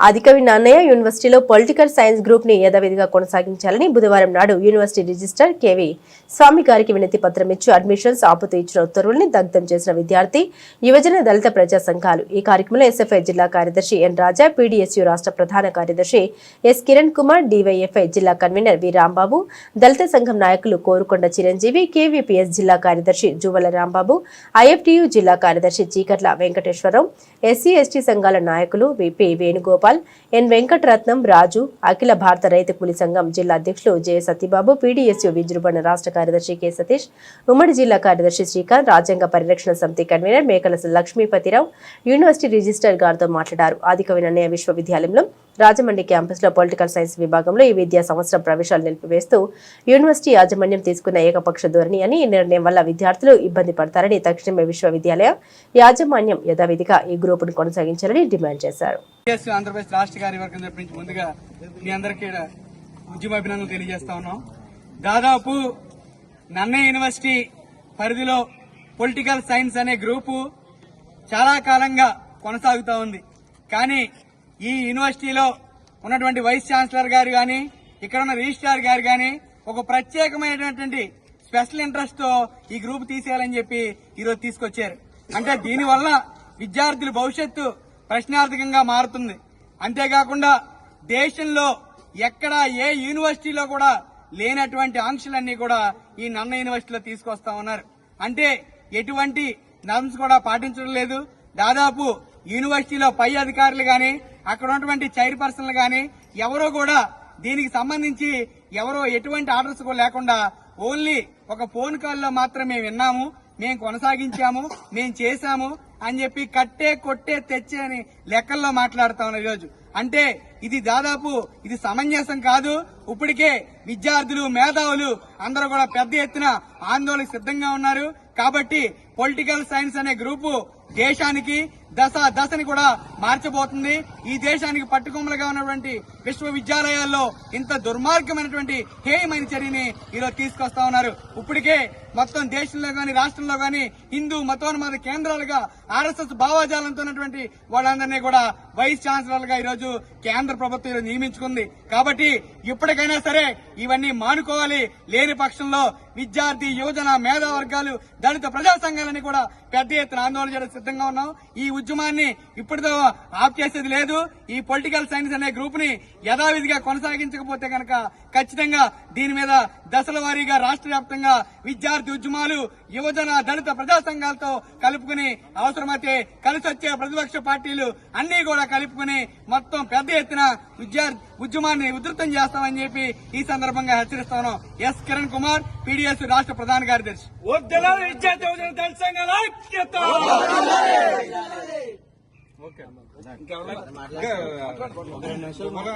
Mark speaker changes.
Speaker 1: ఆదికవి నాన్నయ్య యూనివర్సిటీలో political science గ్రూప్ని యథావిధిగా కొనసాగించాలని బుధవారం నాడు యూనివర్సిటీ రిజిస్టర్ కేవి స్వామి గారికి వినతి పత్రం ఇచ్చి అడ్మిషన్స్ ఆపుతూ ఇచ్చిన ఉత్తర్వుల్ని దగ్ధం చేసిన విద్యార్థి యువజన దళిత ప్రజా సంఘాలు. ఈ కార్యక్రమంలో ఎస్ఎఫ్ఐ జిల్లా కార్యదర్శి ఎన్ రాజా పీడీఎస్యు రాష్ట్ర ప్రధాన కార్యదర్శి ఎస్ కిరణ్ కుమార్ డివైఎఫ్ఐ జిల్లా కన్వీనర్ వి రాంబాబు దళిత సంఘం నాయకులు కోరుకొండ చిరంజీవి కేవీపీఎస్ జిల్లా కార్యదర్శి జువల రాంబాబు ఐఎఫ్టియు జిల్లా కార్యదర్శి చీకట్ల వెంకటేశ్వరరావు ఎస్సీ ఎస్టీ సంఘాల నాయకులు విపి వేణుగోపాల్ ఎన్ వెంకటరత్నం రాజు అఖిల భారత రైతు కూలి సంఘం జిల్లా అధ్యక్షులు జె సత్యబాబు పీడీఎస్యు విజృంభణ రాష్ట్ర కార్యదర్శి కె సతీష్ ఉమ్మడి జిల్లా కార్యదర్శి శ్రీకాంత్ రాజ్యాంగ పరిరక్షణ సమితి కన్వీనర్ మేకల లక్ష్మీపతిరావు యూనివర్సిటీ రిజిస్టర్ గారితో మాట్లాడారు. ఆదికవి నన్నయ్య విశ్వవిద్యాలయంలో రాజమండ్రి క్యాంపస్లో పొలిటికల్ సైన్స్ విభాగంలో ఈ విద్యా సంవత్సరం ప్రవేశాలు నిలిపివేస్తూ యూనివర్సిటీ యాజమాన్యం తీసుకున్న ఏకపక్ష ధోరణి అని ఈ నిర్ణయం వల్ల విద్యార్థులు ఇబ్బంది పడతారని తక్షణమే విశ్వవిద్యాలయ యాజమాన్యం యథావిధిగా ఈ గ్రూపును కొనసాగించాలని డిమాండ్ చేశారు.
Speaker 2: ఆంధ్రప్రదేశ్ రాష్ట్ర కార్యవర్గం తరపు ముందుగా మీ అందరికీ ఉద్యమ అభినందనలు తెలియజేస్తా ఉన్నాం. దాదాపు నన్నయ్య యూనివర్సిటీ పరిధిలో పొలిటికల్ సైన్స్ అనే గ్రూపు చాలా కాలంగా కొనసాగుతా ఉంది. కానీ ఈ యూనివర్సిటీలో ఉన్నటువంటి వైస్ ఛాన్సలర్ గారు కానీ ఇక్కడ ఉన్న రిజిస్ట్రార్ గారు కానీ ఒక ప్రత్యేకమైనటువంటి స్పెషల్ ఇంట్రెస్ట్తో ఈ గ్రూప్ తీసేయాలని చెప్పి ఈరోజు తీసుకొచ్చారు. అంటే దీనివల్ల విద్యార్థుల భవిష్యత్తు ప్రశ్నార్థకంగా మారుతుంది. అంతేకాకుండా దేశంలో ఎక్కడ ఏ యూనివర్సిటీలో కూడా లేనటువంటి ఆంక్షలన్నీ కూడా ఈ నన్న యూనివర్సిటీలో తీసుకొస్తా ఉన్నారు. అంటే ఎటువంటి నర్మ్స్ కూడా పాటించడం లేదు. దాదాపు యూనివర్సిటీలో పై అధికారులు కానీ అక్కడ ఉన్నటువంటి చైర్పర్సన్లు కానీ ఎవరో కూడా దీనికి సంబంధించి ఎవరో ఎటువంటి ఆర్డర్స్ కూడా లేకుండా ఓన్లీ ఒక ఫోన్ కాల్లో మాత్రమే విన్నాము. మేము కొనసాగించాము. మేము చేశాము అని చెప్పి కట్టే కొట్టే తెచ్చే అని లెక్కల్లో మాట్లాడుతా ఉన్నారు ఈరోజు. అంటే ఇది దాదాపు ఇది సమంజసం కాదు. ఇప్పటికే విద్యార్థులు మేధావులు అందరూ కూడా పెద్ద ఎత్తున ఆందోళనకు సిద్ధంగా ఉన్నారు. కాబట్టి పొలిటికల్ సైన్స్ అనే గ్రూపు దేశానికి దశ దశని కూడా మార్చబోతుంది. ఈ దేశానికి పట్టుకొమ్మలుగా ఉన్నటువంటి విశ్వవిద్యాలయాల్లో ఇంత దుర్మార్గమైనటువంటి హేయమైన చర్యని ఈరోజు తీసుకొస్తా ఉన్నారు. ఇప్పటికే మొత్తం దేశంలో గాని రాష్ట్రంలో గాని హిందూ మతోన్మాద కేంద్రాలుగా ఆర్ఎస్ఎస్ భావాజాలంతో ఉన్నటువంటి వాళ్ళందరినీ కూడా వైస్ ఛాన్సలర్లుగా ఈరోజు కేంద్ర ప్రభుత్వం ఈరోజు నియమించుకుంది. కాబట్టి ఇప్పటికైనా సరే ఇవన్నీ మానుకోవాలి. లేని పక్షంలో విద్యార్థి యువజన మేధా వర్గాలు దళిత ప్రజా సంఘాలని కూడా పెద్ద ఎత్తున ఆందోళన చేయడం సిద్ధంగా ఉన్నాం ఈ ఉద్యమాన్ని ఇప్పటితో ఆఫ్ చేసేది లేదు. ఈ పొలిటికల్ సైన్స్ అనే గ్రూప్ని యథావిధిగా కొనసాగించకపోతే కనుక ఖచ్చితంగా దీని మీద దశల వారీగా రాష్ట్ర వ్యాప్తంగా విద్యార్థి ఉద్యమాలు యువజన దళిత ప్రజా సంఘాలతో కలుపుకుని అవసరమైతే కలిసి వచ్చే ప్రతిపక్ష పార్టీలు అన్ని కూడా కలుపుకుని మొత్తం పెద్ద ఎత్తున విద్యార్థి ఉద్యమాన్ని ఉధృతం చేస్తామని చెప్పి ఈ సందర్భంగా హెచ్చరిస్తా ఉన్నాం. ఎస్ కిరణ్ కుమార్ పీడీఎస్ రాష్ట్ర ప్రధాన కార్యదర్శి.
Speaker 3: విద్యార్థి యువజన